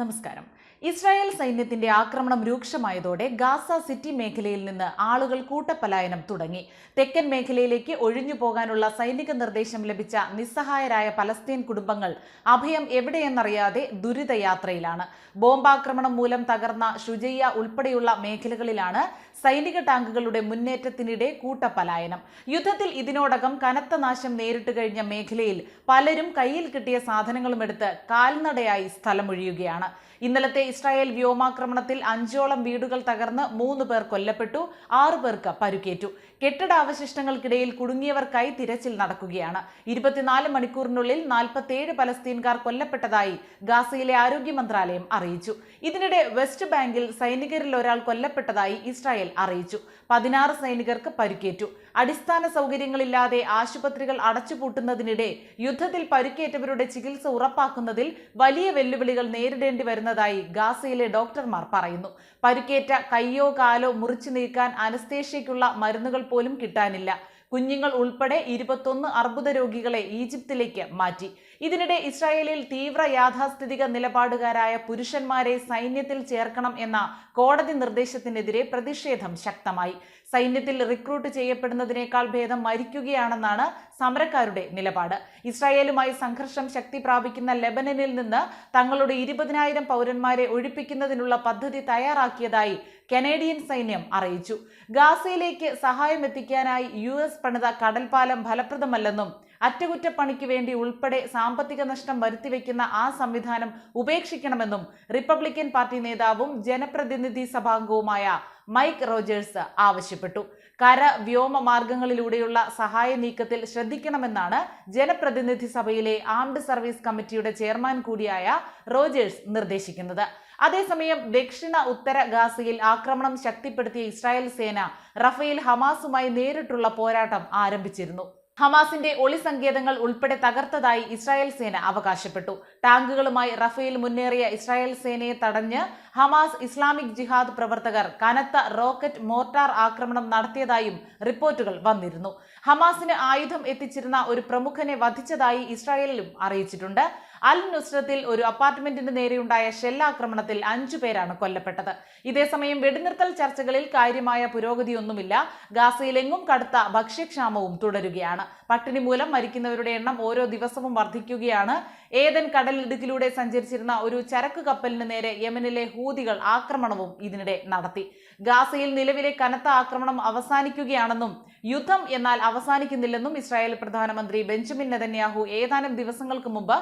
നമസ്കാരം. ഇസ്രായേൽ സൈന്യത്തിന്റെ ആക്രമണം രൂക്ഷമായതോടെ ഗാസ സിറ്റി മേഖലയിൽ നിന്ന് ആളുകൾ കൂട്ടപ്പലായനം തുടങ്ങി. തെക്കൻ മേഖലയിലേക്ക് ഒഴിഞ്ഞു പോകാനുള്ള സൈനിക നിർദ്ദേശം ലഭിച്ച നിസ്സഹായരായ പലസ്തീൻ കുടുംബങ്ങൾ അഭയം എവിടെയെന്നറിയാതെ ദുരിതയാത്രയിലാണ്. ബോംബാക്രമണം മൂലം തകർന്ന ഷുജയ്യ ഉൾപ്പെടെയുള്ള മേഖലകളിലാണ് സൈനിക ടാങ്കുകളുടെ മുന്നേറ്റത്തിനിടെ കൂട്ടപ്പലായനം. യുദ്ധത്തിൽ ഇതിനോടകം കനത്ത നാശം നേരിട്ട് കഴിഞ്ഞ മേഖലയിൽ പലരും കയ്യിൽ കിട്ടിയ സാധനങ്ങളുമെടുത്ത് കാൽനടയായി സ്ഥലമൊഴിയുകയാണ്. ഇന്നലത്തെ ഇസ്രായേൽ വ്യോമാക്രമണത്തിൽ അഞ്ചോളം വീടുകൾ തകർന്ന് മൂന്ന് പേർ കൊല്ലപ്പെട്ടു ആറു പേർക്ക് പരുക്കേറ്റു. കെട്ടിടാവശിഷ്ടങ്ങൾക്കിടയിൽ കുടുങ്ങിയവർക്കായി തിരച്ചിൽ നടക്കുകയാണ്. ഇരുപത്തിനാല് മണിക്കൂറിനുള്ളിൽ നാൽപ്പത്തിയേഴ് പലസ്തീൻകാർ കൊല്ലപ്പെട്ടതായി ഗാസയിലെ ആരോഗ്യ മന്ത്രാലയം അറിയിച്ചു. ഇതിനിടെ വെസ്റ്റ് ബാങ്കിൽ സൈനികരിൽ ഒരാൾ കൊല്ലപ്പെട്ടതായി ഇസ്രായേൽ അറിയിച്ചു. പതിനാറ് സൈനികർക്ക് പരിക്കേറ്റു. അടിസ്ഥാന സൗകര്യങ്ങളില്ലാതെ ആശുപത്രികൾ അടച്ചുപൂട്ടുന്നതിനിടെ യുദ്ധത്തിൽ പരിക്കേറ്റവരുടെ ചികിത്സ ഉറപ്പാക്കുന്നതിൽ വലിയ വെല്ലുവിളികൾ നേരിടേണ്ടി വരുന്നതായി ഗാസയിലെ ഡോക്ടർമാർ പറയുന്നു. പരിക്കേറ്റ കയ്യോ കാലോ മുറിച്ചു നീക്കാൻ അനസ്തേഷ്യയ്ക്കുള്ള മരുന്നുകൾ പോലും കിട്ടാനില്ല. കുഞ്ഞുങ്ങൾ ഉൾപ്പെടെ ഇരുപത്തൊന്ന് അർബുദ രോഗികളെ ഈജിപ്തിലേക്ക് മാറ്റി. ഇതിനിടെ ഇസ്രായേലിൽ തീവ്ര യാഥാസ്ഥിതിക നിലപാടുകാരായ പുരുഷന്മാരെ സൈന്യത്തിൽ ചേർക്കണം എന്ന കോടതി നിർദ്ദേശത്തിനെതിരെ പ്രതിഷേധം ശക്തമായി. സൈന്യത്തിൽ റിക്രൂട്ട് ചെയ്യപ്പെടുന്നതിനേക്കാൾ ഭേദം മരിക്കുകയാണെന്നാണ് സമരക്കാരുടെ നിലപാട്. ഇസ്രായേലുമായി സംഘർഷം ശക്തി പ്രാപിക്കുന്ന ലെബനനിൽ നിന്ന് തങ്ങളുടെ ഇരുപതിനായിരം പൗരന്മാരെ ഒഴിപ്പിക്കുന്നതിനുള്ള പദ്ധതി തയ്യാറാക്കിയതായി കനേഡിയൻ സൈന്യം അറിയിച്ചു. ഗാസയിലേക്ക് സഹായമെത്തിക്കാനായി യു എസ് പണിത കടൽപ്പാലം ഫലപ്രദമല്ലെന്നും അറ്റകുറ്റപ്പണിക്ക് വേണ്ടി ഉൾപ്പെടെ സാമ്പത്തിക നഷ്ടം വരുത്തിവെക്കുന്ന ആ സംവിധാനം ഉപേക്ഷിക്കണമെന്നും റിപ്പബ്ലിക്കൻ പാർട്ടി നേതാവും ജനപ്രതിനിധി സഭാംഗവുമായ മൈക്ക് റോജേഴ്സ് ആവശ്യപ്പെട്ടു. കര വ്യോമ മാർഗങ്ങളിലൂടെയുള്ള സഹായ നീക്കത്തിൽ ശ്രദ്ധിക്കണമെന്നാണ് ജനപ്രതിനിധി സഭയിലെ ആംഡ് സർവീസ് കമ്മിറ്റിയുടെ ചെയർമാൻ കൂടിയായ റോജേഴ്സ് നിർദ്ദേശിക്കുന്നത്. അതേസമയം ദക്ഷിണ ഉത്തര ഗാസയിൽ ആക്രമണം ശക്തിപ്പെടുത്തിയ ഇസ്രായേൽ സേന റഫേൽ ഹമാസുമായി നേരിട്ടുള്ള പോരാട്ടം ആരംഭിച്ചിരുന്നു. ഹമാസിന്റെ ഒളി സങ്കേതങ്ങൾ ഉൾപ്പെടെ തകർത്തതായി ഇസ്രായേൽ സേന അവകാശപ്പെട്ടു. ടാങ്കുകളുമായി റഫേൽ മുന്നേറിയ ഇസ്രായേൽ സേനയെ തടഞ്ഞ് ഹമാസ് ഇസ്ലാമിക് ജിഹാദ് പ്രവർത്തകർ കനത്ത റോക്കറ്റ് മോർട്ടാർ ആക്രമണം നടത്തിയതായും റിപ്പോർട്ടുകൾ വന്നിരുന്നു. ഹമാസിന് ആയുധം എത്തിച്ചിരുന്ന ഒരു പ്രമുഖനെ വധിച്ചതായി ഇസ്രായേലിലും അറിയിച്ചിട്ടുണ്ട്. അൽ നുസ്രത്തിൽ ഒരു അപ്പാർട്ട്മെന്റിന് നേരെയുണ്ടായ ഷെല്ലാക്രമണത്തിൽ അഞ്ചു പേരാണ് കൊല്ലപ്പെട്ടത്. ഇതേസമയം വെടിനിർത്തൽ ചർച്ചകളിൽ കാര്യമായ പുരോഗതിയൊന്നുമില്ല. ഗാസയിലെങ്ങും കടുത്ത ഭക്ഷ്യക്ഷാമവും തുടരുകയാണ്. പട്ടിണി മൂലം മരിക്കുന്നവരുടെ എണ്ണം ഓരോ ദിവസവും വർദ്ധിക്കുകയാണ്. ഏതൻ കടലിടുക്കിലൂടെ സഞ്ചരിച്ചിരുന്ന ഒരു ചരക്ക് കപ്പലിന് നേരെ യമനിലെ ഹൂതികൾ ആക്രമണവും ഇതിനിടെ നടത്തി. ഗാസയിൽ നിലവിലെ കനത്ത ആക്രമണം അവസാനിക്കുകയാണെന്നും യുദ്ധം എന്നാൽ അവസാനിക്കുന്നില്ലെന്നും ഇസ്രായേൽ പ്രധാനമന്ത്രി ബെഞ്ചമിൻ നെതന്യാഹു ഏതാനും ദിവസങ്ങൾക്ക് മുമ്പ്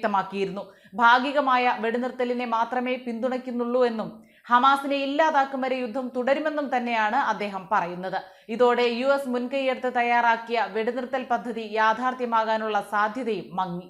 വ്യക്തമാക്കിയിരുന്നു. ഭാഗികമായ വെടിനിർത്തലിനെ മാത്രമേ പിന്തുണയ്ക്കുന്നുള്ളൂ എന്നും ഹമാസിനെ ഇല്ലാതാക്കും വരെ യുദ്ധം തുടരുമെന്നും തന്നെയാണ് അദ്ദേഹം പറയുന്നത്. ഇതോടെ യു എസ് മുൻകൈയെടുത്ത് തയ്യാറാക്കിയ വെടിനിർത്തൽ പദ്ധതി യാഥാർത്ഥ്യമാകാനുള്ള സാധ്യതയും മങ്ങി.